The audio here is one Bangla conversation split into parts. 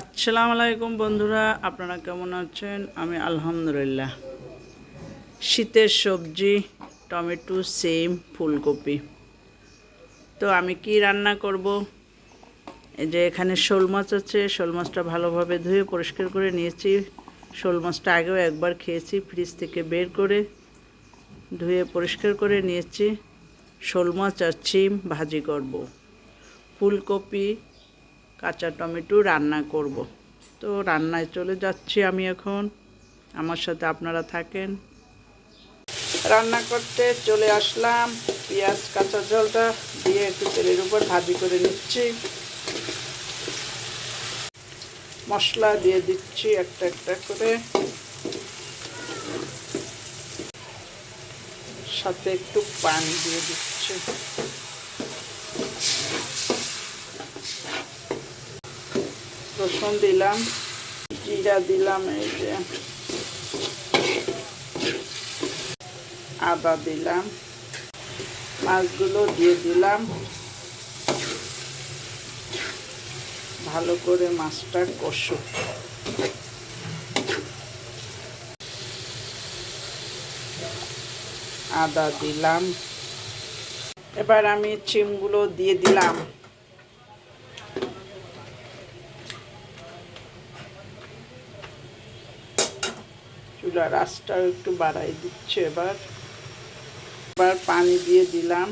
আসসালামু আলাইকুম বন্ধুরা, আপনারা কেমন আছেন? আমি আলহামদুলিল্লাহ। শীতের সবজি, টমেটো, সেম, ফুলকপি। তো আমি কি রান্না করব? এই যে এখানে শোল মাছ আছে, শোল মাছটা ভালোভাবে ধুয়ে পরিষ্কার করে নিয়েছি। শোল মাছটা আগেও একবার খেয়েছি, ফ্রিজ থেকে বের করে ধুয়ে পরিষ্কার করে নিয়েছি। শোল মাছ আর চিম ভাজি করব। ফুলকপি কাঁচা টমেটো রান্না করব। তো রান্নায় চলে যাচ্ছি আমি এখন। আমার সাথে আপনারা থাকেন। রান্না করতে চলে আসলাম। পেঁয়াজ, কাঁচা জলটা দিয়ে একটু তেলের উপর ভাজি করে নিচ্ছি। মশলা দিয়ে দিচ্ছি একটা একটা করে। সাথে একটু পানি দিয়ে দিচ্ছি। রসুন দিলাম, জিরা দিলাম, এই যে আদা দিলাম, মাছগুলো দিয়ে দিলাম। ভালো করে মাছটা কষু। আদা দিলাম। এবার আমি চিমগুলো দিয়ে দিলাম। চুলার আঁচটাও একটু বাড়াই দিচ্ছে এবার। এবার পানি দিয়ে দিলাম।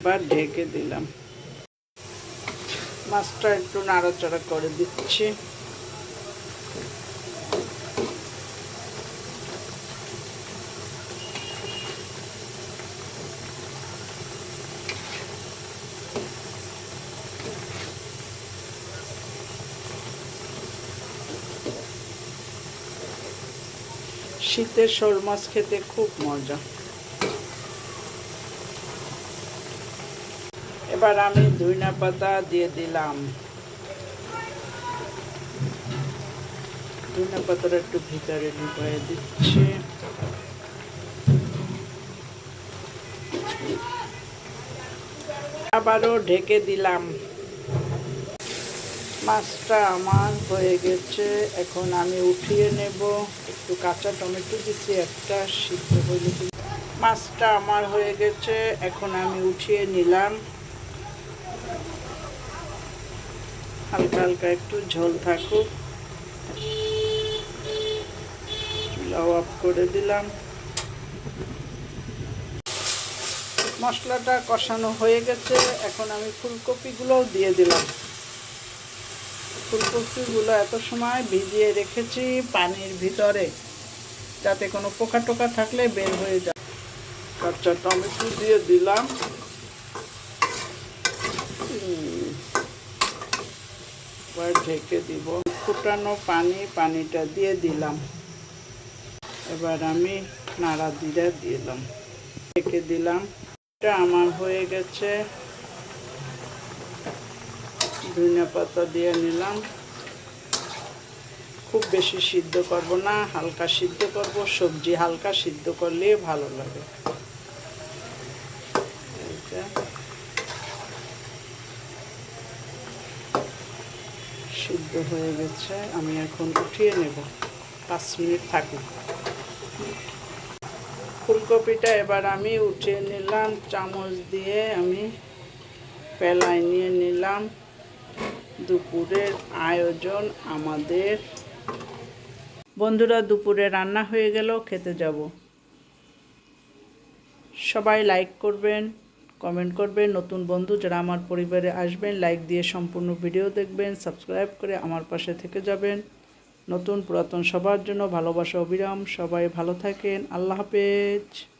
এবার ঢেকে দিলাম। মাছটা একটু নাড়াচাড়া করে দিচ্ছি। শীতের শোল মাছ খেতে খুব মজা। এবার আমি ধুইনা পাতা দিয়ে দিলাম। ধুইনা পাতাটা একটু ভিতরে ঢুকিয়ে দিচ্ছি। আবারও ঢেকে দিলাম। মাছটা আমার হয়ে গেছে। এখন আমি উঠিয়ে নেব। একটু কাঁচা টমেটো দিচ্ছি একটা সিদ্ধ হয়ে মাছটা আমার হয়ে গেছে, এখন আমি উঠিয়ে নিলাম। হালকা হালকা একটু ঝোল থাকুক। চুলাও অফ করে দিলাম। মশলাটা কষানো হয়ে গেছে। এখন আমি ফুলকপিগুলোও দিয়ে দিলাম। ফুলকপিগুলো এত সময় ভিজিয়ে রেখেছি পানির ভিতরে, যাতে কোনো পোকা টোকা থাকলে বের হয়ে যায়। কাঁচা টমেটো দিয়ে দিলাম। এবার ঢেকে দিব। ফুটানো পানি, পানিটা দিয়ে দিলাম। এবার আমি নাড়া দিয়ে দিলাম। ঢেকে দিলাম। এটা আমার হয়ে গেছে। ধনিয়া পাতা দিয়ে নিলাম। খুব বেশি সিদ্ধ করব না, হালকা সিদ্ধ করব, সবজি হালকা সিদ্ধ করলে ভালো লাগে। সিদ্ধ হয়ে গেছে, আমি এখন উঠিয়ে নেব। পাঁচ মিনিট থাকুক ফুলকপিটা এবার আমি উঠিয়ে নিলাম, চামচ দিয়ে আমি পেলাই নিয়ে নিলাম। দুপুরের আয়োজন আমাদের। বন্ধুরা, দুপুরে রান্না হয়ে গেল, খেতে যাব। সবাই লাইক করবেন কমেন্ট করবেন। নতুন বন্ধু যারা আমার পরিবারে আসবেন লাইক দিয়ে সম্পূর্ণ ভিডিও দেখবেন সাবস্ক্রাইব করে আমার পাশে থেকে যাবেন। নতুন পুরাতন সবার জন্য ভালোবাসা, অবিরাম। সবাই ভালো থাকেন। আল্লাহ হাফেজ।